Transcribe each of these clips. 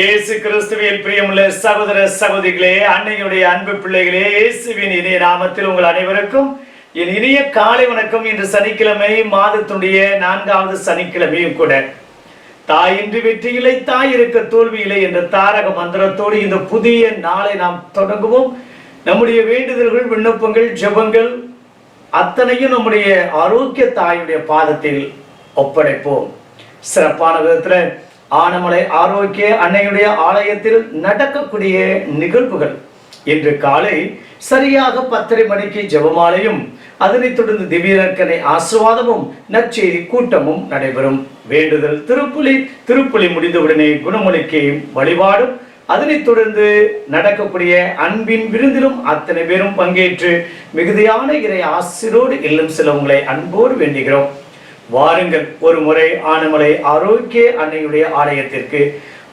இயேசு கிறிஸ்துவின் பிரியமுள்ள சகோதர சகோதரிகளே அன்னையுடைய அன்பு பிள்ளைகளே இயேசுவின் இனிய நாமத்தில் உங்கள் அனைவருக்கும் என் இனிய காலை வணக்கம். இன்று சனிக்கிழமை மாதத்துடைய நான்காவது சனிக்கிழமையும் கூட. தாயின்றி வெற்றியில்லை தாய் இருக்க தோல்வியில்லை என்ற தாரக மந்திரத்தோடு இந்த புதிய நாளை நாம் தொடங்குவோம். நம்முடைய வேண்டுதல்கள் விண்ணப்பங்கள் ஜெபங்கள் அத்தனையும் நம்முடைய ஆரோக்கிய தாயுடைய பாதத்தில் ஒப்படைப்போம். சிறப்பான விதத்துல ஆனமலை ஆரோக்கிய அன்னையுடைய ஆலயத்தில் நடக்கக்கூடிய நிகழ்வுகள். இன்று காலை சரியாக பத்தரை மணிக்கு ஜெபமாலையும் அதனைத் தொடர்ந்து திவ்யரக்கனை ஆசிர்வாதமும் நற்செய்தி கூட்டமும் நடைபெறும். வேண்டுதல் திருப்புலி திருப்புலி முடிந்தவுடனே குணமொழிக்கு வழிபாடும் அதனைத் தொடர்ந்து நடக்கக்கூடிய அன்பின் விருந்திலும் அத்தனை பேரும் பங்கேற்று மிகுதியான இறை ஆசிரோடு இல்லம் சில உங்களை அன்போடு வேண்டுகிறோம். வாருங்கள். ஒரு முறை ஆனமலை ஆரோக்கிய அன்னையுடைய ஆலயத்திற்கு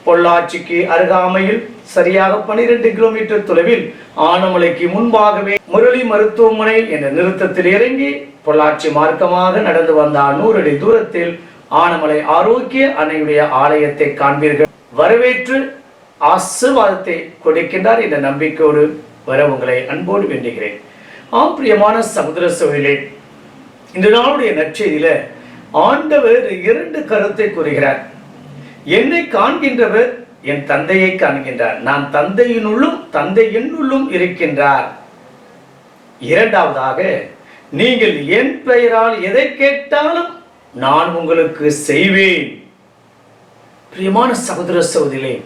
பொள்ளாச்சிக்கு அருகாமையில் சரியாக பனிரெண்டு கிலோமீட்டர் தொலைவில் ஆனமலைக்கு முன்பாகவே முரளி மருத்துவமனை என்ற நிறுத்தத்தில் இறங்கி பொள்ளாச்சி மார்க்கமாக நடந்து வந்தால் நூறு அடி தூரத்தில் ஆனமலை ஆரோக்கிய அன்னையுடைய ஆலயத்தை காண்பீர்கள். வரவேற்று ஆசிர்வாதத்தை கொடுக்கின்றார் என்ற நம்பிக்கையோடு வர உங்களை அன்போடு வேண்டுகிறேன். ஆம் பிரியமான சமுதிர சோழிலே இந்த நாளுடைய நற்செய்தியில ஆண்டவர் இரண்டு கருத்தை கூறுகிறார். என்னை காண்கின்றவர் என் தந்தையை காண்கின்றார். நான் தந்தையினுள்ளும் தந்தை என்னுள்ளும் இருக்கின்றார். இரண்டாவதாக நீங்கள் என் பெயரால் எதை கேட்டாலும் நான் உங்களுக்கு செய்வேன். பிரியமான சகோதர சகோதரிகளே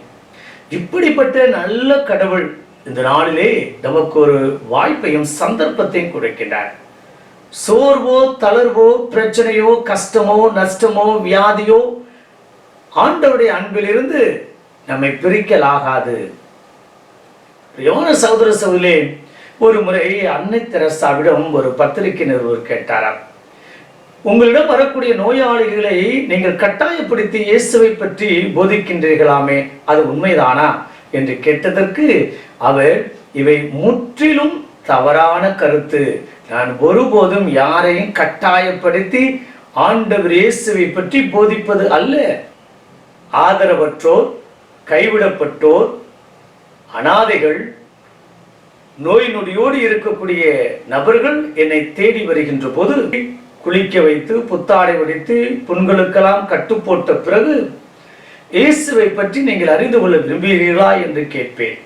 இப்படிப்பட்ட நல்ல கடவுள் இந்த நாளிலே நமக்கு ஒரு வாய்ப்பையும் சந்தர்ப்பத்தையும் கொடுக்கின்றார். சோர்வோ தளர்வோ பிரச்சனையோ கஷ்டமோ நஷ்டமோ வியாதியோ ஆண்டவருடைய அன்பிலிருந்து நம்மை பிரிக்கலாகாது. யோன சகோதர சகோதரிலே ஒரு முறை அன்னை தெரசாவிடம் ஒரு பத்திரிகை நிறுவர் கேட்டாராம். உங்களிடம் வரக்கூடிய நோயாளிகளை நீங்கள் கட்டாயப்படுத்தி இயேசுவை பற்றி போதிக்கின்றீர்களாமே அது உண்மைதானா? என்று கேட்டதற்கு அவர் இவை முற்றிலும் தவறான கருத்து. நான் ஒருபோதும் யாரையும் கட்டாயப்படுத்தி ஆண்டவர் இயேசுவை பற்றி போதிப்பது அல்ல. ஆதரவற்றோர் கைவிடப்பட்டோர் அனாதைகள் நோய் நொடியோடு இருக்கக்கூடிய நபர்கள் என்னை தேடி வருகின்ற போது குளிக்க வைத்து புத்தாடை உடைத்து புண்களுக்கெல்லாம் கட்டு போட்ட பிறகு இயேசுவை பற்றி நீங்கள் அறிந்து கொள்ள விரும்புகிறீர்களா என்று கேட்பேன்.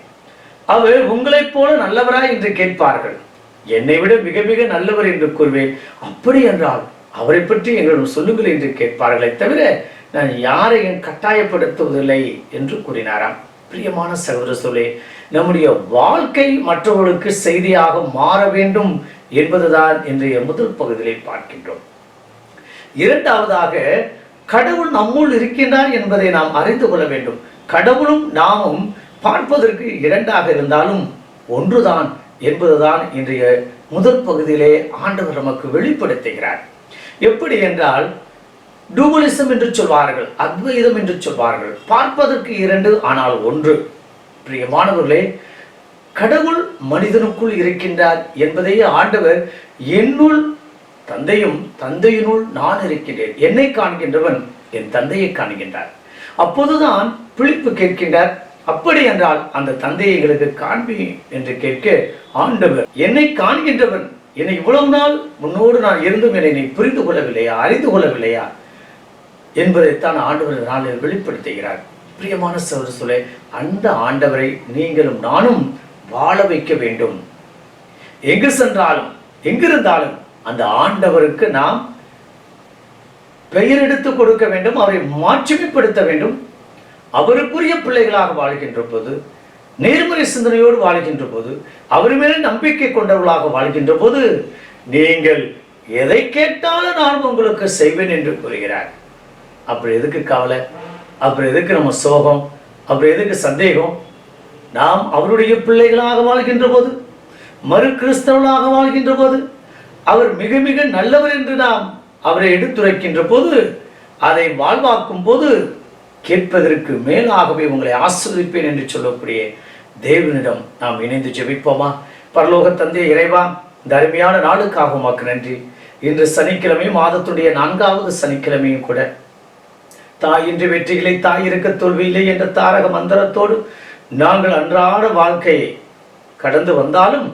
அவர் உங்களைப் போல நல்லவரா என்று கேட்பார்கள். என்னை விட மிக மிக நல்லவர் என்று கூறுவேன். அப்படி என்றால் அவரை பற்றி எங்களிடம் சொல்லுங்கள் என்று கேட்பார்களே தவிர நான் யாரையும் கட்டாயப்படுத்துவதில்லை என்று கூறினாராம். பிரியமான சகோதர சொல்லே நம்முடைய வாழ்க்கை மற்றவர்களுக்கு செய்தியாக மாற வேண்டும் என்பதுதான் இன்றைய முதல் பகுதியிலே பார்க்கின்றோம். இரண்டாவதாக கடவுள் நம்முள் இருக்கின்றார் என்பதை நாம் அறிந்து கொள்ள வேண்டும். கடவுளும் நாமும் பார்ப்பதற்கு இரண்டாக இருந்தாலும் ஒன்றுதான் என்பதுதான் இன்றைய முதல் பகுதியிலே ஆண்டவர் நமக்கு வெளிப்படுத்துகிறார். எப்படி என்றால் டூபலிசம் என்று சொல்வார்கள் அத்வைதம் என்று சொல்வார்கள் பார்ப்பதற்கு இரண்டு ஆனால் ஒன்று. பிரியமானவர்களே கடவுள் மனிதனுக்குள் இருக்கின்றார் என்பதையே ஆண்டவர் என்னுள் தந்தையும் தந்தையினுள் நான் இருக்கின்றேன். என்னை காண்கின்றவன் என் தந்தையை காண்கின்றார். அப்போதுதான் பிழிப்பு கேட்கின்றார். அப்படி என்றால் அந்த தந்தையை எங்களுக்கு காண்பி என்று கேட்க ஆண்டவர் என்னை காண்கின்றவன். என்னை இவ்வளவு நாள் முன்னோடு நான் இருந்தும் என்னை நீ புரிந்து கொள்ளவில்லையா அறிந்து கொள்ளவில்லையா? என்பதைத்தான் ஆண்டவர் நாளில் வெளிப்படுத்துகிறார். பிரியமான சோறு அந்த ஆண்டவரை நீங்களும் நானும் வாழ வைக்க வேண்டும். எங்கு சென்றாலும் எங்கிருந்தாலும் அந்த ஆண்டவருக்கு நாம் பெயர் எடுத்து கொடுக்க வேண்டும் அவரை மாட்சிமைப்படுத்த வேண்டும். அவருக்குரிய பிள்ளைகளாக வாழ்கின்ற போது நேர்மறை சிந்தனையோடு வாழ்கின்ற போது அவர் மேல் நம்பிக்கை கொண்டவர்களாக வாழ்கின்ற போது நீங்கள் எதை கேட்டாலும் நான் உங்களுக்கு செய்வேன் என்று கூறுகிறார். அப்புறம் எதுக்கு கவலை? அப்புறம் எதுக்கு நம்ம சோகம்? அப்புறம் எதுக்கு சந்தேகம்? நாம் அவருடைய பிள்ளைகளாக வாழ்கின்ற போது மறு கிறிஸ்தவர்களாக வாழ்கின்ற போது அவர் மிக மிக நல்லவர் என்று நாம் அவரை எடுத்துரைக்கின்ற போது அதை வாழ்வாக்கும் போது கேட்பதற்கு மேலாகவே உங்களை ஆசிரியப்பேன் என்று சொல்லக்கூடிய தேவனிடம் நாம் இணைந்து ஜெபிப்போமா? பரலோக தந்தை இறைவா இந்த அருமையான நாளுக்காக உமக்கு நன்றி. இன்று சனிக்கிழமையும் மாதத்துடைய நான்காவது சனிக்கிழமையும் கூட. தாய் இன்று வெற்றிகளை தாய் இருக்க தோல்வியில்லை என்ற தாரக மந்திரத்தோடு நாங்கள் அன்றாட வாழ்க்கையை கடந்து வந்தாலும்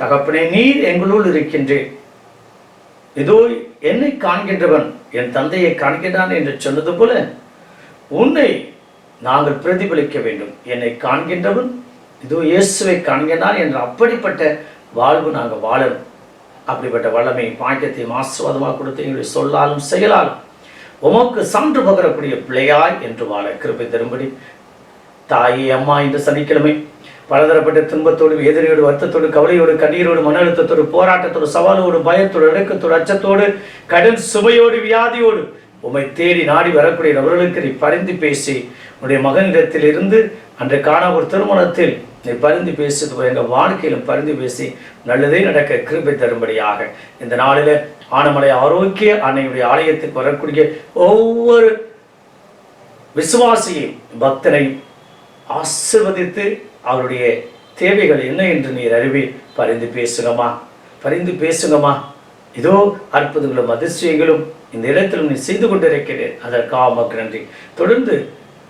தகப்பனே நீர் எங்களுள் இருக்கின்றேன் இதோ என்னை காண்கின்றவன் என் தந்தையை காண்கின்றான் என்று சொன்னது போல உன்னை நாங்கள் பிரதிபலிக்க வேண்டும். என்னை காண்கின்றவன் இதோ இயேசுவை காண்கின்றான் என்ற அப்படிப்பட்ட வாழ்வு நாங்கள் வாழணும். அப்படிப்பட்ட வல்லமை பாக்கியத்தையும் ஆசிர்வாதமாக கொடுத்து எங்களுடைய சொல்லாலும் செயலாலும் உமக்கு சான்று பகரக்கூடிய பிள்ளையாய் என்று வாழ கிருபை தரும்படி. தாயே அம்மா இன்று சனிக்கிழமை பலதரப்பட்ட துன்பத்தோடு எதிரியோடு வருத்தத்தோடு கவலையோடு கண்ணீரோடு மன அழுத்தத்தோடு போராட்டத்தோடு சவாலோடு பயத்தோடு இறக்கத்தோடு அச்சத்தோடு கடும் சுமையோடு வியாதியோடு உம்மை தேடி நாடி வரக்கூடிய நபர்களுக்கு நீ பரிந்து பேசி உன்னுடைய மகனிடத்திலிருந்து அன்று காண ஒரு திருமணத்தில் நீ பரிந்து பேசுவது எங்கள் வாழ்க்கையிலும் பரிந்து பேசி நல்லதே நடக்க கிருபை தரும்படியாக. இந்த நாளில் ஆனமலை ஆரோக்கிய அன்னையுடைய ஆலயத்துக்கு வரக்கூடிய ஒவ்வொரு விசுவாசியும் பக்தனை ஆசிர்வதித்து அவருடைய தேவைகள் என்ன என்று நீர் அறிவி பரிந்து பேசுங்கம்மா. பரிந்து பேசுங்கம்மா. இதோ அற்புதங்களும் அதிசயங்களும் இந்த இடத்திலும் நீ செய்து கொண்டிருக்கிறேன். அதற்காக உமக்கு நன்றி. தொடர்ந்து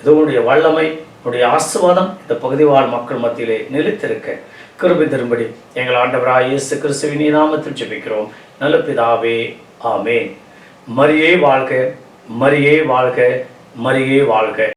இதோ உன்னுடைய வல்லமை உன்னுடைய ஆசுவாதம் இந்த பகுதி வாழ் மக்கள் மத்தியிலே நிலைத்திருக்க. கிருபி தரும்படி எங்கள் ஆண்டவராக இயேசு கிறிஸ்துவின் நாமத்தில் ஜெபிக்கிறோம். நல்ல பிதாவே ஆமே மரியே வாழ்க மரியே வாழ்க மரியே வாழ்க.